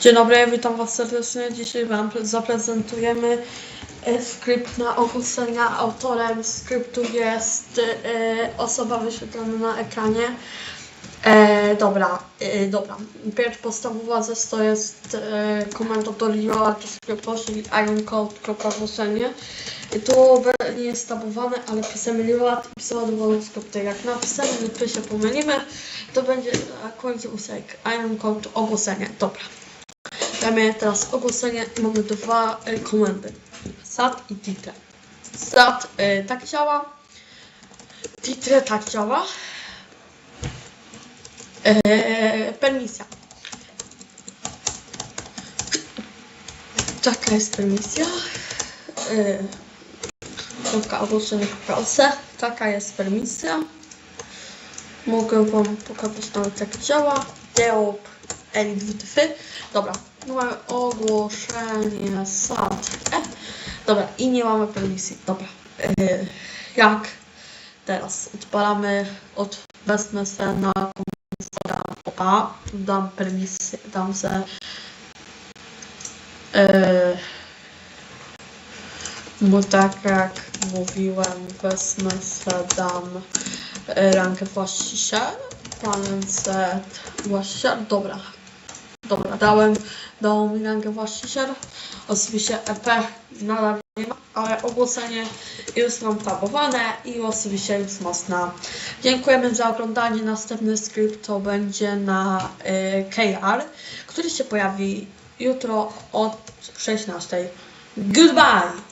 Dzień dobry, witam Was serdecznie. Dzisiaj Wam pre- zaprezentujemy e, skrypt na ogłoszenia. Autorem skryptu jest e, osoba wyświetlona na ekranie. E, dobra, e, dobra. Pierwsza podstawowa rzecz to jest e, Lioa do skryptu, czyli ironcode.ogłoszenie. Be- nie jest tabowane, ale pisemy Lioa i pisała do skryptu. Jak napisamy, my się pomylimy, to będzie akurat usek ironcode ogłoszenie. Dobra. Damy teraz ogłoszenie i mamy dwa y, komendy. Sat i titre. Sat y, tak działa. Titre tak działa. E, permisja. Taka jest permisja. E, kropka ogłoszenie proszę. Taka jest permisja. Mogę Wam pokazać nawet jak działa. Deop edit WTF. Dobra, mamy ogłoszenie SAT. E. Dobra, i nie mamy permisji. Dobra, e, jak teraz odpalamy od wezmę se na komputer opa, dam permisję, dam se e, bo tak jak mówiłem, wezmę se dam rankę właściciel, panem set właściciel, dobra, Dobra, dałem, dał mi rangę właściciel. Oczywiście EP nadal nie ma, ale ogłoszenie już mam tabowane i oczywiście już mocna. Dziękujemy za oglądanie. Następny skrypt to będzie na y, KR, który się pojawi jutro od 16. Goodbye!